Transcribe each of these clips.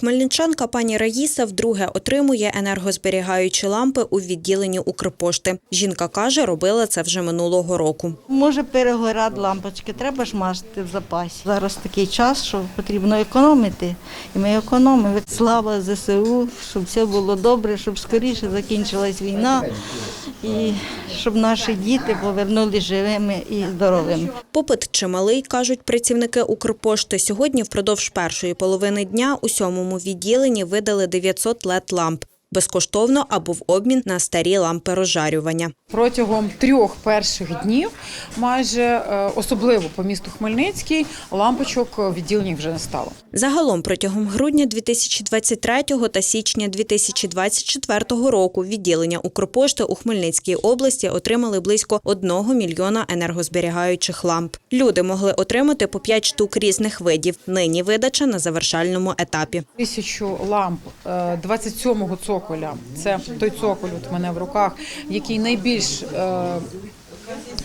Хмельничанка пані Раїса вдруге отримує енергозберігаючі лампи у відділенні Укрпошти. Жінка каже, робила це вже минулого року. Може перегорати лампочки, треба ж мати в запасі. Зараз такий час, що потрібно економити, і ми економимо. Слава ЗСУ, щоб все було добре, щоб скоріше закінчилась війна і щоб наші діти повернулися живими і здоровими. Попит чималий, кажуть працівники Укрпошти. Сьогодні впродовж першої половини дня у сьомому відділенні видали 900 LED-ламп. Безкоштовно або в обмін на старі лампи розжарювання. Протягом трьох перших днів, майже е, особливо по місту Хмельницький, лампочок в відділеннях вже не стало. Загалом протягом грудня 2023 та січня 2024 року відділення Укрпошти у Хмельницькій області отримали близько 1 мільйона енергозберігаючих ламп. Люди могли отримати по 5 штук різних видів. Нині видача на завершальному етапі. Тисячу ламп е, 27-го цоколя. Це той цоколь от мене в руках, який найбільш е,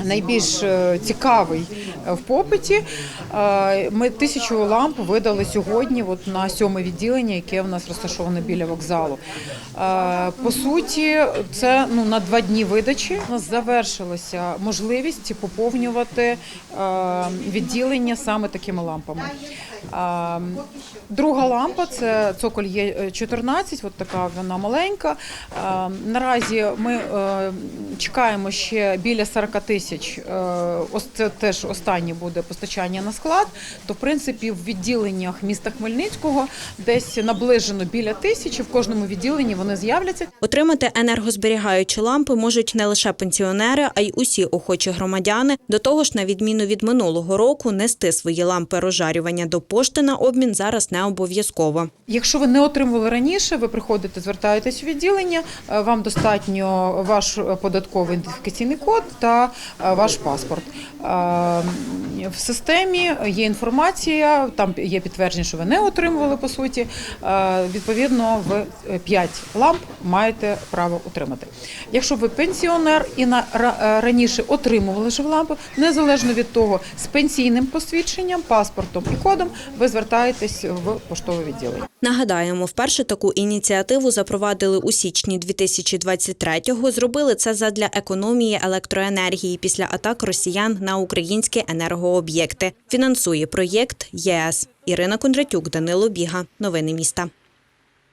Найбільш е, цікавий е, в попиті. Е, Ми тисячу ламп видали сьогодні от на сьоме відділення, яке в нас розташоване біля вокзалу. По суті, це ну на два дні видачі. У нас завершилася можливість поповнювати відділення саме такими лампами. Друга лампа це цоколь є 14, от така вона маленька. Наразі ми чекаємо ще біля 40 тисяч. е, ось Це теж останнє буде постачання на склад. То в принципі в відділеннях міста Хмельницького десь наближено біля тисячі. В кожному відділенні вони з'являться. Отримати енергозберігаючі лампи можуть не лише пенсіонери, а й усі охочі громадяни. До того ж, на відміну від минулого року, нести свої лампи розжарювання до пошти на обмін зараз не обов'язково. Якщо ви не отримували раніше, ви приходите, звертаєтесь у відділення. е, Вам достатньо ваш податковий ідентифікаційний код та е, ваш паспорт. Е, В системі є інформація, там є підтвердження, що ви не отримували по суті. Е, Відповідно, ви 5 ламп маєте право отримати. Якщо ви пенсіонер і на е, раніше отримували ж лампи, незалежно від того, з пенсійним посвідченням, паспортом і кодом, ви звертаєтесь в поштове відділення. Нагадаємо, вперше таку ініціативу запровадили у січні 2023-го. Зробили це задля економії електроенергії після атак росіян на українське українські енергооб'єкти. Фінансує проєкт ЄС. Ірина Кондратюк, Данило Біга. Новини міста.